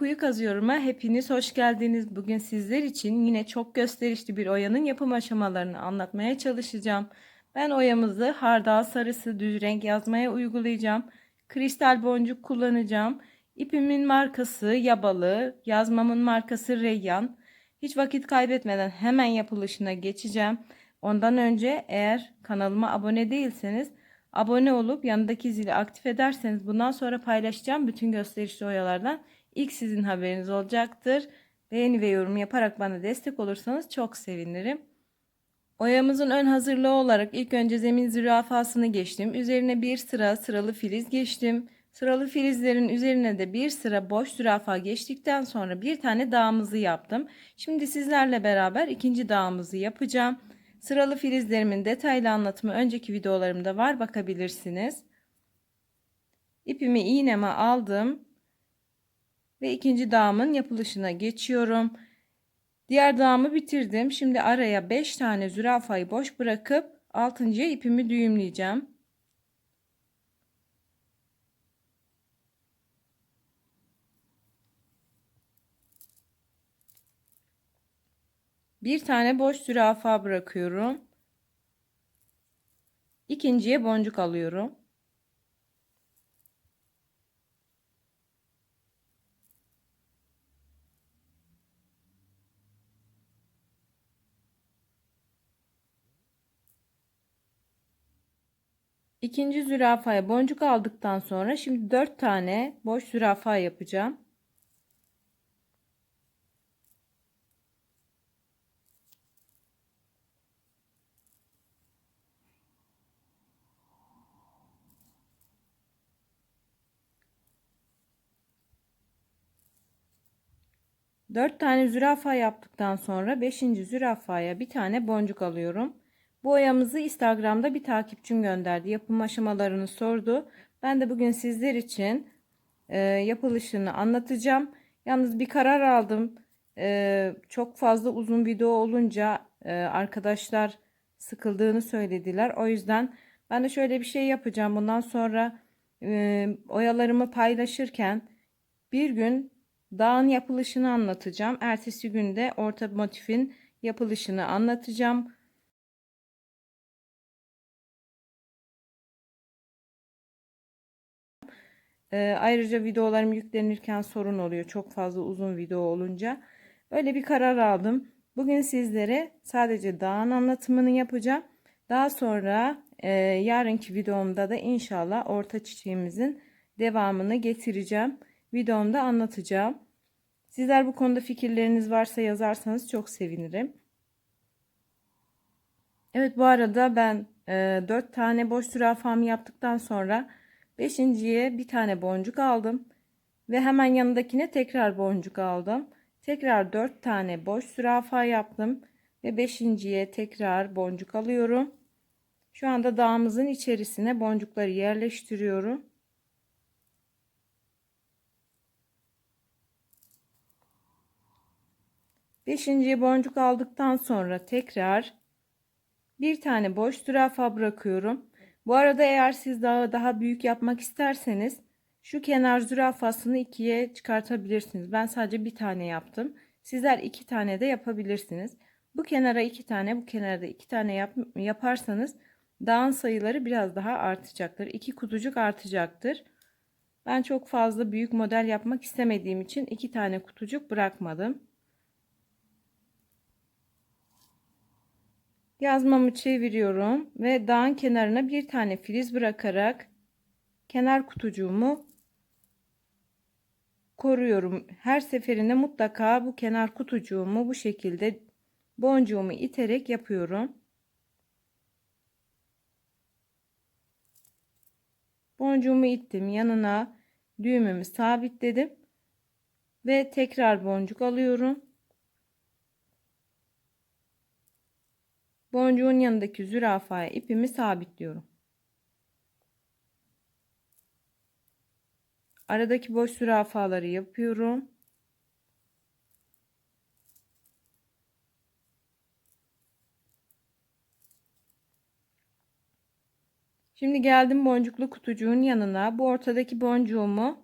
Kuyu kazıyorum'a hepiniz hoş geldiniz. Bugün sizler için yine çok gösterişli bir oyanın yapım aşamalarını anlatmaya çalışacağım. Ben oyamızı hardal sarısı düz renk yazmaya uygulayacağım. Kristal boncuk kullanacağım. İpimin markası yabalı, yazmamın markası reyyan. Hiç vakit kaybetmeden hemen yapılışına geçeceğim. Ondan önce eğer kanalıma abone değilseniz Abone olup yanındaki zili aktif ederseniz bundan sonra paylaşacağım bütün gösterişli oyalardan ilk sizin haberiniz olacaktır. Beğeni ve yorum yaparak bana destek olursanız çok sevinirim. Oyamızın ön hazırlığı olarak ilk önce zemin zürafasını geçtim. Üzerine bir sıra sıralı filiz geçtim. Sıralı filizlerin üzerine de bir sıra boş zürafa geçtikten sonra bir tane dağımızı yaptım. Şimdi sizlerle beraber ikinci dağımızı yapacağım. Sıralı filizlerimin detaylı anlatımı önceki videolarımda var bakabilirsiniz. İpimi iğneme aldım ve ikinci dağımın yapılışına geçiyorum. Diğer dağımı bitirdim. Şimdi araya 5 tane zürafayı boş bırakıp 6. ipimi düğümleyeceğim. Bir tane boş zürafa bırakıyorum. İkinciye boncuk alıyorum. İkinci zürafaya boncuk aldıktan sonra şimdi dört tane boş zürafa yapacağım. Dört tane zürafa yaptıktan sonra beşinci zürafaya bir tane boncuk alıyorum. Bu oyamızı Instagram'da bir takipçim gönderdi. Yapım aşamalarını sordu. Ben de bugün sizler için e, yapılışını anlatacağım. Yalnız bir karar aldım. E, çok fazla uzun video olunca e, arkadaşlar sıkıldığını söylediler. O yüzden ben de şöyle bir şey yapacağım. Bundan sonra e, oyalarımı paylaşırken bir gün dağın yapılışını anlatacağım. Ertesi günde orta motifin yapılışını anlatacağım. Ee, ayrıca videolarım yüklenirken sorun oluyor. Çok fazla uzun video olunca. Öyle bir karar aldım. Bugün sizlere sadece dağın anlatımını yapacağım. Daha sonra e, yarınki videomda da inşallah orta çiçeğimizin devamını getireceğim. Videomda anlatacağım. Sizler bu konuda fikirleriniz varsa yazarsanız çok sevinirim. Evet bu arada ben e, 4 tane boş zürafamı yaptıktan sonra 5.ye bir tane boncuk aldım. Ve hemen yanındakine tekrar boncuk aldım. Tekrar 4 tane boş zürafa yaptım. Ve 5.ye tekrar boncuk alıyorum. Şu anda dağımızın içerisine boncukları yerleştiriyorum. Beşinci boncuk aldıktan sonra tekrar bir tane boş zürafa bırakıyorum. Bu arada eğer siz daha daha büyük yapmak isterseniz şu kenar zürafasını ikiye çıkartabilirsiniz. Ben sadece bir tane yaptım. Sizler iki tane de yapabilirsiniz. Bu kenara iki tane, bu kenarda iki tane yap, yaparsanız dağın sayıları biraz daha artacaktır. İki kutucuk artacaktır. Ben çok fazla büyük model yapmak istemediğim için iki tane kutucuk bırakmadım. Yazmamı çeviriyorum ve dağın kenarına bir tane filiz bırakarak kenar kutucuğumu koruyorum. Her seferinde mutlaka bu kenar kutucuğumu bu şekilde boncuğumu iterek yapıyorum. Boncuğumu ittim. Yanına düğümümü sabitledim. Ve tekrar boncuk alıyorum. Boncuğun yanındaki zürafaya ipimi sabitliyorum. Aradaki boş zürafaları yapıyorum. Şimdi geldim boncuklu kutucuğun yanına. Bu ortadaki boncuğumu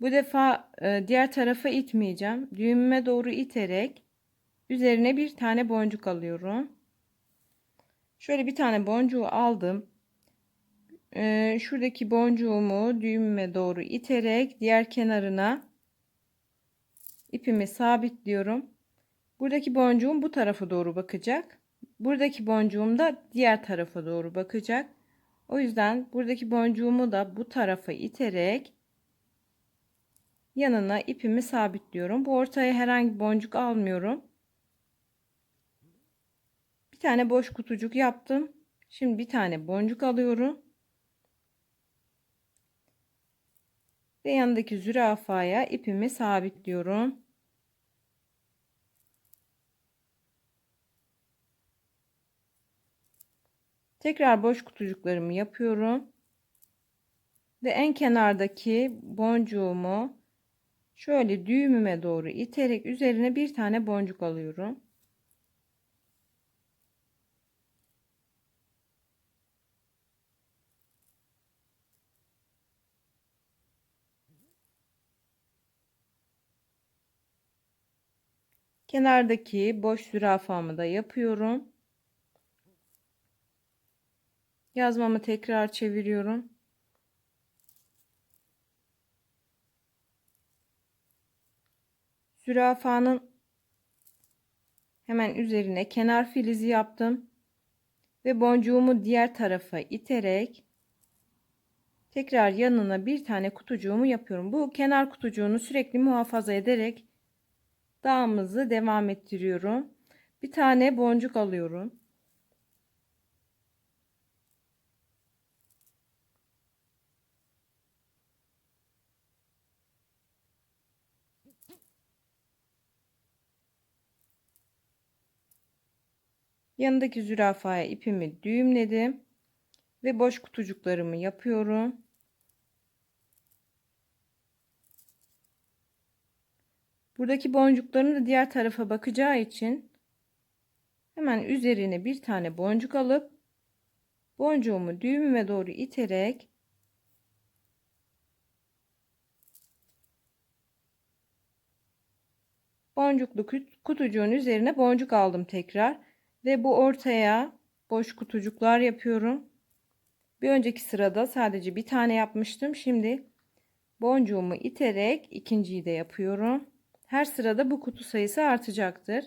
Bu defa e, diğer tarafa itmeyeceğim. Düğümüme doğru iterek üzerine bir tane boncuk alıyorum. Şöyle bir tane boncuğu aldım. E, şuradaki boncuğumu düğümüme doğru iterek diğer kenarına ipimi sabitliyorum. Buradaki boncuğum bu tarafa doğru bakacak. Buradaki boncuğum da diğer tarafa doğru bakacak. O yüzden buradaki boncuğumu da bu tarafa iterek yanına ipimi sabitliyorum. Bu ortaya herhangi boncuk almıyorum. Bir tane boş kutucuk yaptım. Şimdi bir tane boncuk alıyorum. Ve yanındaki zürafaya ipimi sabitliyorum. Tekrar boş kutucuklarımı yapıyorum. Ve en kenardaki boncuğumu şöyle düğümüme doğru iterek üzerine bir tane boncuk alıyorum. Kenardaki boş zürafamı da yapıyorum. Yazmamı tekrar çeviriyorum. Zürafanın hemen üzerine kenar filizi yaptım. Ve boncuğumu diğer tarafa iterek tekrar yanına bir tane kutucuğumu yapıyorum. Bu kenar kutucuğunu sürekli muhafaza ederek dağımızı devam ettiriyorum. Bir tane boncuk alıyorum. Yanındaki zürafaya ipimi düğümledim ve boş kutucuklarımı yapıyorum. Buradaki boncukların da diğer tarafa bakacağı için hemen üzerine bir tane boncuk alıp boncuğumu düğümüme doğru iterek boncuklu kutucuğun üzerine boncuk aldım tekrar ve bu ortaya boş kutucuklar yapıyorum. Bir önceki sırada sadece bir tane yapmıştım. Şimdi boncuğumu iterek ikinciyi de yapıyorum. Her sırada bu kutu sayısı artacaktır.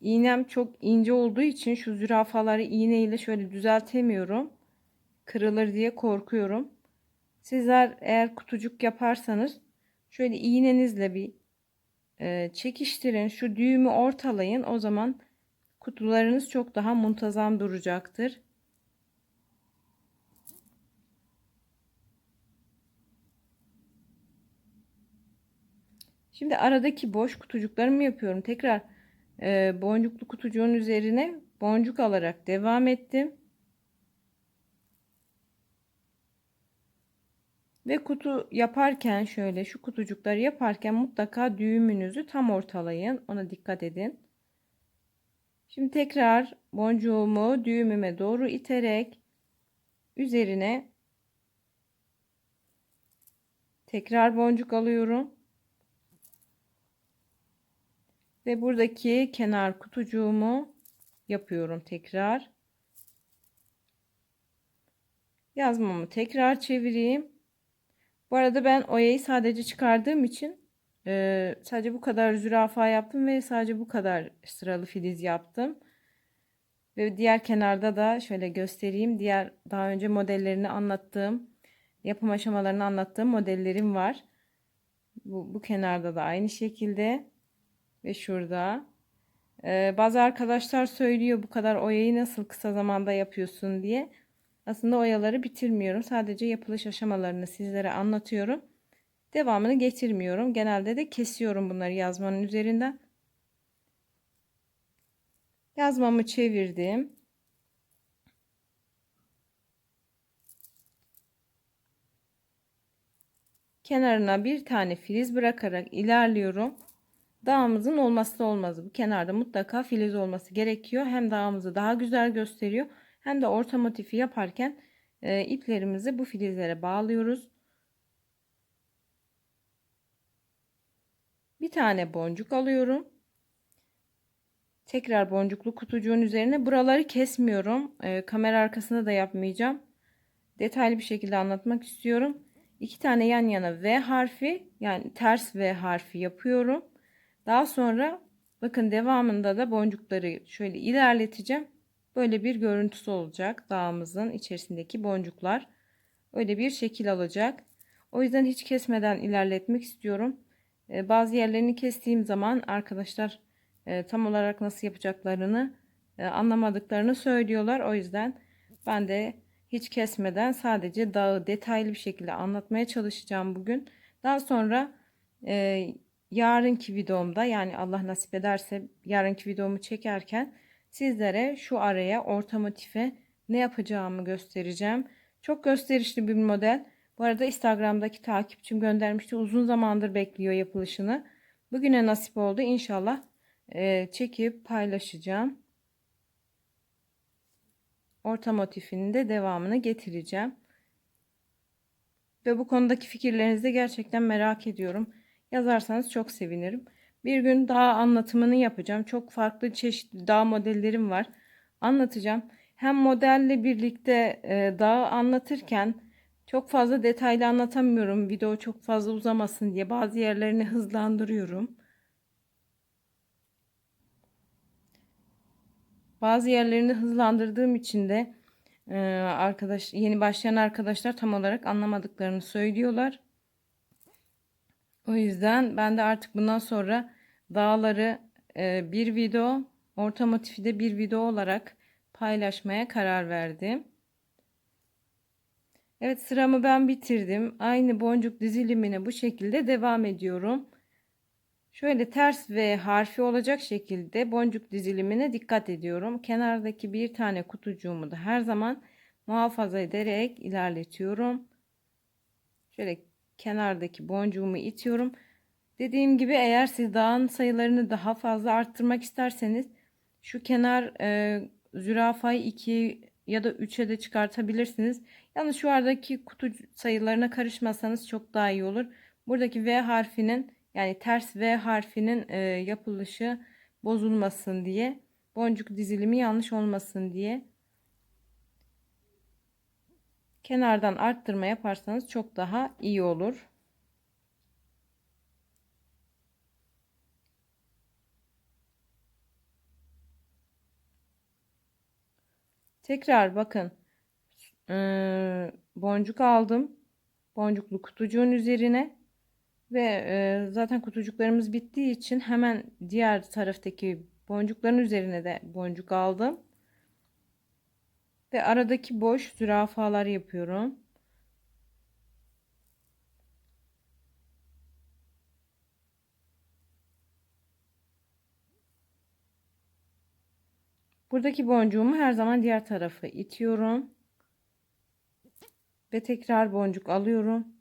İğnem çok ince olduğu için şu zürafaları iğne ile şöyle düzeltemiyorum. Kırılır diye korkuyorum. Sizler eğer kutucuk yaparsanız şöyle iğnenizle bir e, çekiştirin. Şu düğümü ortalayın. O zaman kutularınız çok daha muntazam duracaktır. Şimdi aradaki boş kutucuklarımı yapıyorum. Tekrar e, boncuklu kutucuğun üzerine boncuk alarak devam ettim. Ve kutu yaparken şöyle şu kutucukları yaparken mutlaka düğümünüzü tam ortalayın. Ona dikkat edin. Şimdi tekrar boncuğumu düğümüme doğru iterek üzerine tekrar boncuk alıyorum. Ve buradaki kenar kutucuğumu yapıyorum tekrar. Yazmamı tekrar çevireyim. Bu arada ben oyayı sadece çıkardığım için e, sadece bu kadar zürafa yaptım ve sadece bu kadar sıralı filiz yaptım. Ve diğer kenarda da şöyle göstereyim. Diğer daha önce modellerini anlattığım, yapım aşamalarını anlattığım modellerim var. Bu, bu kenarda da aynı şekilde ve şurada. Ee, bazı arkadaşlar söylüyor bu kadar oyayı nasıl kısa zamanda yapıyorsun diye. Aslında oyaları bitirmiyorum. Sadece yapılış aşamalarını sizlere anlatıyorum. Devamını getirmiyorum. Genelde de kesiyorum bunları yazmanın üzerinden. Yazmamı çevirdim. Kenarına bir tane filiz bırakarak ilerliyorum. Dağımızın olmazsa olmazı. Bu kenarda mutlaka filiz olması gerekiyor. Hem dağımızı daha güzel gösteriyor hem de orta motifi yaparken e, iplerimizi bu filizlere bağlıyoruz. Bir tane boncuk alıyorum. Tekrar boncuklu kutucuğun üzerine buraları kesmiyorum. E, kamera arkasında da yapmayacağım. Detaylı bir şekilde anlatmak istiyorum. İki tane yan yana V harfi yani ters V harfi yapıyorum. Daha sonra bakın devamında da boncukları şöyle ilerleteceğim. Böyle bir görüntüsü olacak dağımızın içerisindeki boncuklar. Öyle bir şekil alacak. O yüzden hiç kesmeden ilerletmek istiyorum. Ee, bazı yerlerini kestiğim zaman arkadaşlar e, tam olarak nasıl yapacaklarını e, anlamadıklarını söylüyorlar. O yüzden ben de hiç kesmeden sadece dağı detaylı bir şekilde anlatmaya çalışacağım bugün. Daha sonra e, yarınki videomda yani Allah nasip ederse yarınki videomu çekerken sizlere şu araya orta motife ne yapacağımı göstereceğim. Çok gösterişli bir model. Bu arada Instagram'daki takipçim göndermişti. Uzun zamandır bekliyor yapılışını. Bugüne nasip oldu. İnşallah e, çekip paylaşacağım. Orta motifinin de devamını getireceğim. Ve bu konudaki fikirlerinizi gerçekten merak ediyorum. Yazarsanız çok sevinirim. Bir gün daha anlatımını yapacağım. Çok farklı çeşitli dağ modellerim var. Anlatacağım. Hem modelle birlikte e, dağı anlatırken çok fazla detaylı anlatamıyorum. Video çok fazla uzamasın diye bazı yerlerini hızlandırıyorum. Bazı yerlerini hızlandırdığım için de e, arkadaş yeni başlayan arkadaşlar tam olarak anlamadıklarını söylüyorlar. O yüzden ben de artık bundan sonra dağları e, bir video, orta motifi de bir video olarak paylaşmaya karar verdim. Evet sıramı ben bitirdim. Aynı boncuk dizilimine bu şekilde devam ediyorum. Şöyle ters V harfi olacak şekilde boncuk dizilimine dikkat ediyorum. Kenardaki bir tane kutucuğumu da her zaman muhafaza ederek ilerletiyorum. Şöyle kenardaki boncuğumu itiyorum. Dediğim gibi eğer siz dağın sayılarını daha fazla arttırmak isterseniz şu kenar e, zürafayı 2 ya da 3'e de çıkartabilirsiniz. Yalnız şu aradaki kutu sayılarına karışmasanız çok daha iyi olur. Buradaki V harfinin yani ters V harfinin e, yapılışı bozulmasın diye boncuk dizilimi yanlış olmasın diye kenardan arttırma yaparsanız çok daha iyi olur. Tekrar bakın e, boncuk aldım. Boncuklu kutucuğun üzerine ve e, zaten kutucuklarımız bittiği için hemen diğer taraftaki boncukların üzerine de boncuk aldım. Ve aradaki boş zürafalar yapıyorum. Buradaki boncuğumu her zaman diğer tarafa itiyorum. Ve tekrar boncuk alıyorum.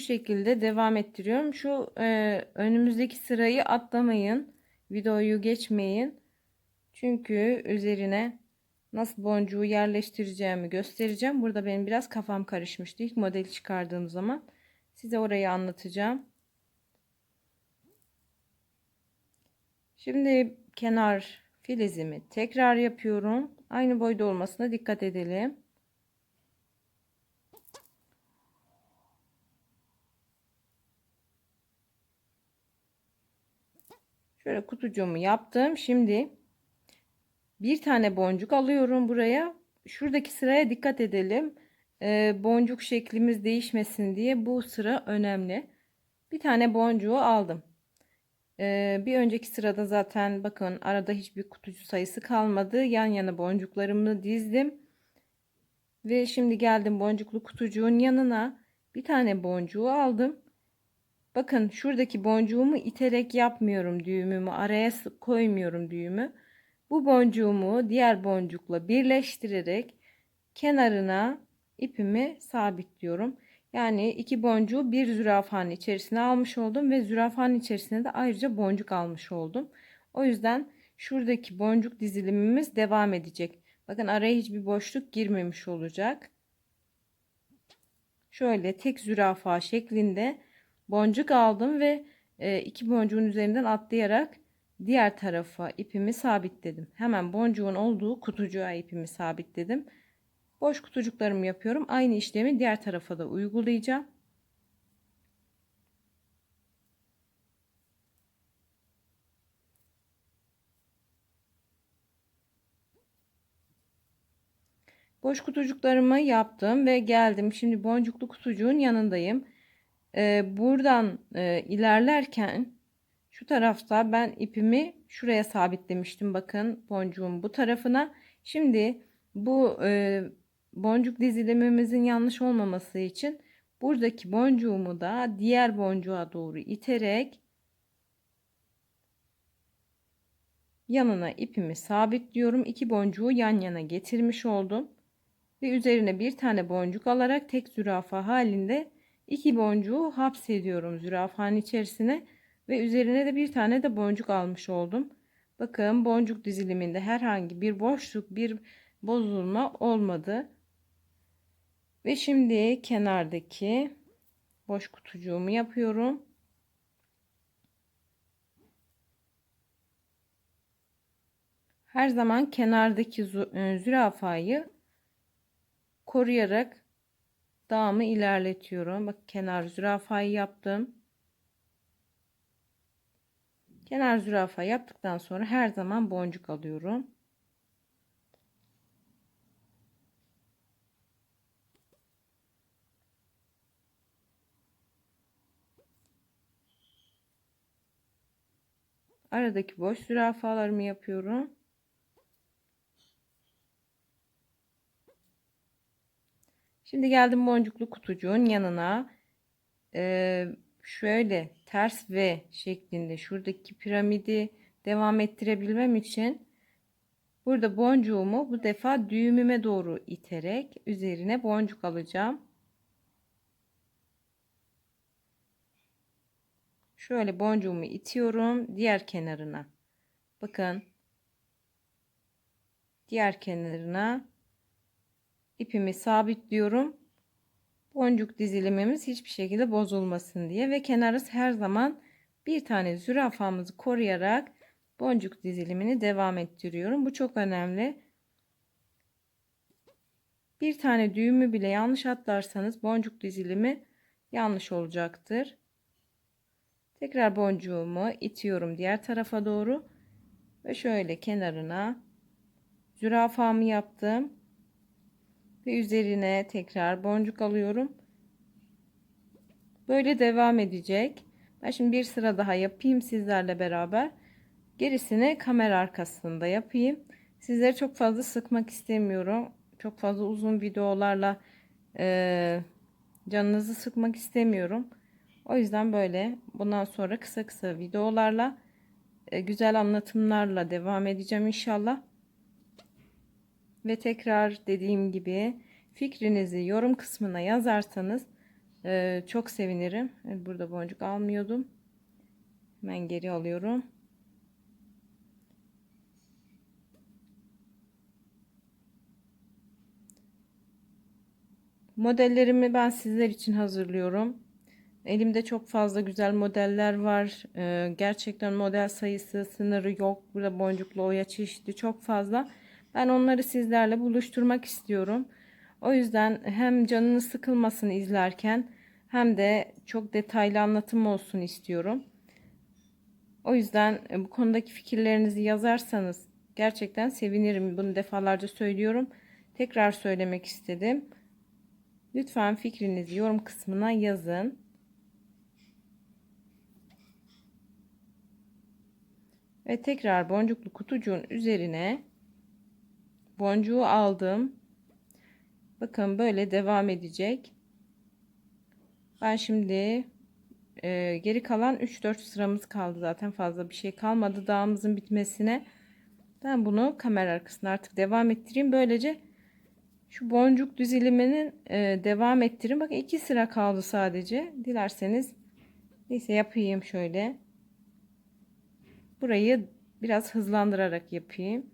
Bu şekilde devam ettiriyorum. Şu e, önümüzdeki sırayı atlamayın. Videoyu geçmeyin. Çünkü üzerine nasıl boncuğu yerleştireceğimi göstereceğim. Burada benim biraz kafam karışmıştı. İlk modeli çıkardığım zaman size orayı anlatacağım. Şimdi kenar filizimi tekrar yapıyorum. Aynı boyda olmasına dikkat edelim. Şöyle kutucuğumu yaptım. Şimdi bir tane boncuk alıyorum buraya. Şuradaki sıraya dikkat edelim. Ee, boncuk şeklimiz değişmesin diye bu sıra önemli. Bir tane boncuğu aldım. Ee, bir önceki sırada zaten bakın arada hiçbir kutucu sayısı kalmadı. Yan yana boncuklarımı dizdim. Ve şimdi geldim boncuklu kutucuğun yanına. Bir tane boncuğu aldım. Bakın şuradaki boncuğumu iterek yapmıyorum düğümümü. Araya koymuyorum düğümü. Bu boncuğumu diğer boncukla birleştirerek kenarına ipimi sabitliyorum. Yani iki boncuğu bir zürafanın içerisine almış oldum ve zürafanın içerisine de ayrıca boncuk almış oldum. O yüzden şuradaki boncuk dizilimimiz devam edecek. Bakın araya hiçbir boşluk girmemiş olacak. Şöyle tek zürafa şeklinde boncuk aldım ve e, iki boncuğun üzerinden atlayarak diğer tarafa ipimi sabitledim. Hemen boncuğun olduğu kutucuğa ipimi sabitledim. Boş kutucuklarımı yapıyorum. Aynı işlemi diğer tarafa da uygulayacağım. Boş kutucuklarımı yaptım ve geldim. Şimdi boncuklu kutucuğun yanındayım. Ee, buradan e, ilerlerken şu tarafta ben ipimi şuraya sabitlemiştim. Bakın boncuğun bu tarafına. Şimdi bu e, boncuk dizilimimizin yanlış olmaması için buradaki boncuğumu da diğer boncuğa doğru iterek yanına ipimi sabitliyorum. İki boncuğu yan yana getirmiş oldum. Ve üzerine bir tane boncuk alarak tek zürafa halinde iki boncuğu hapsediyorum zürafanın içerisine ve üzerine de bir tane de boncuk almış oldum. Bakın boncuk diziliminde herhangi bir boşluk, bir bozulma olmadı. Ve şimdi kenardaki boş kutucuğumu yapıyorum. Her zaman kenardaki e, zürafayı koruyarak dağımı ilerletiyorum. Bak kenar zürafayı yaptım. Kenar zürafa yaptıktan sonra her zaman boncuk alıyorum. Aradaki boş zürafalarımı yapıyorum. Şimdi geldim boncuklu kutucuğun yanına. Ee, şöyle ters V şeklinde şuradaki piramidi devam ettirebilmem için burada boncuğumu bu defa düğümüme doğru iterek üzerine boncuk alacağım. Şöyle boncuğumu itiyorum diğer kenarına. Bakın. Diğer kenarına ipimi sabitliyorum. Boncuk dizilimimiz hiçbir şekilde bozulmasın diye ve kenarı her zaman bir tane zürafamızı koruyarak boncuk dizilimini devam ettiriyorum. Bu çok önemli. Bir tane düğümü bile yanlış atlarsanız boncuk dizilimi yanlış olacaktır. Tekrar boncuğumu itiyorum diğer tarafa doğru ve şöyle kenarına zürafamı yaptım ve üzerine tekrar boncuk alıyorum. Böyle devam edecek. Ben şimdi bir sıra daha yapayım sizlerle beraber. Gerisini kamera arkasında yapayım. Sizleri çok fazla sıkmak istemiyorum. Çok fazla uzun videolarla e, canınızı sıkmak istemiyorum. O yüzden böyle bundan sonra kısa kısa videolarla e, güzel anlatımlarla devam edeceğim inşallah. Ve tekrar dediğim gibi fikrinizi yorum kısmına yazarsanız e, çok sevinirim. Burada boncuk almıyordum. Hemen geri alıyorum. Modellerimi ben sizler için hazırlıyorum. Elimde çok fazla güzel modeller var. Ee, gerçekten model sayısı sınırı yok. Burada boncuklu oya çeşidi çok fazla. Ben onları sizlerle buluşturmak istiyorum. O yüzden hem canınız sıkılmasın izlerken hem de çok detaylı anlatım olsun istiyorum. O yüzden e, bu konudaki fikirlerinizi yazarsanız gerçekten sevinirim. Bunu defalarca söylüyorum. Tekrar söylemek istedim. Lütfen fikrinizi yorum kısmına yazın. Ve tekrar boncuklu kutucuğun üzerine boncuğu aldım. Bakın böyle devam edecek. Ben şimdi e, geri kalan 3-4 sıramız kaldı zaten fazla bir şey kalmadı dağımızın bitmesine. Ben bunu kamera arkasında artık devam ettireyim. Böylece şu boncuk diziliminin e, devam ettirin. Bakın iki sıra kaldı sadece. Dilerseniz neyse yapayım şöyle. Burayı biraz hızlandırarak yapayım.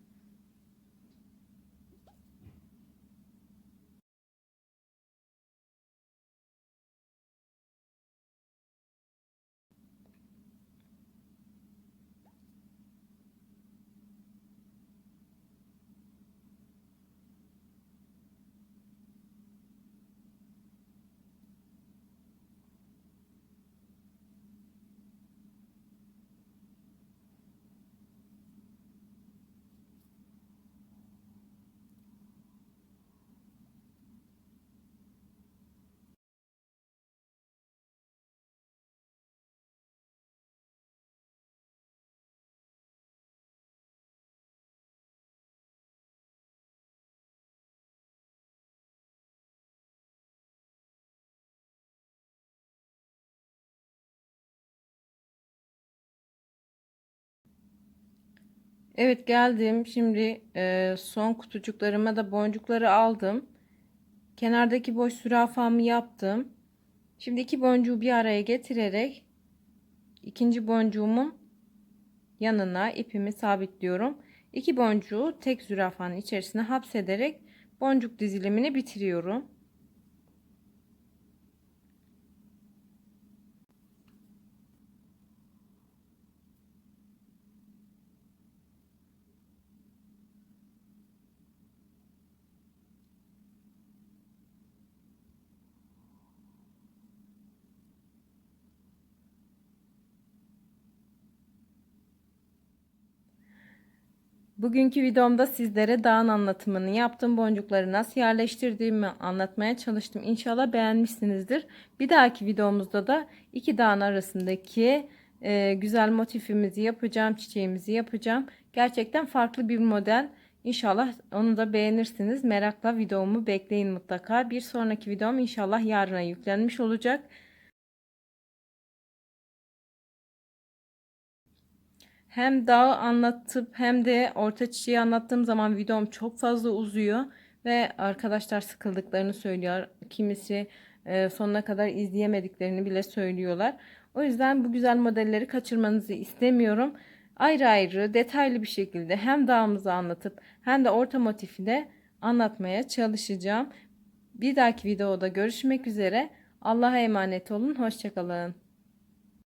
Evet geldim. Şimdi e, son kutucuklarıma da boncukları aldım. Kenardaki boş zürafamı yaptım. Şimdi iki boncuğu bir araya getirerek ikinci boncuğumun yanına ipimi sabitliyorum. İki boncuğu tek zürafanın içerisine hapsederek boncuk dizilimini bitiriyorum. Bugünkü videomda sizlere dağın anlatımını yaptım. Boncukları nasıl yerleştirdiğimi anlatmaya çalıştım. İnşallah beğenmişsinizdir. Bir dahaki videomuzda da iki dağın arasındaki e, güzel motifimizi yapacağım. Çiçeğimizi yapacağım. Gerçekten farklı bir model. İnşallah onu da beğenirsiniz. Merakla videomu bekleyin mutlaka. Bir sonraki videom inşallah yarına yüklenmiş olacak. Hem dağı anlatıp hem de orta çiçeği anlattığım zaman videom çok fazla uzuyor ve arkadaşlar sıkıldıklarını söylüyor. Kimisi e, sonuna kadar izleyemediklerini bile söylüyorlar. O yüzden bu güzel modelleri kaçırmanızı istemiyorum. Ayrı ayrı detaylı bir şekilde hem dağımızı anlatıp hem de orta motifi de anlatmaya çalışacağım. Bir dahaki videoda görüşmek üzere. Allah'a emanet olun. Hoşçakalın.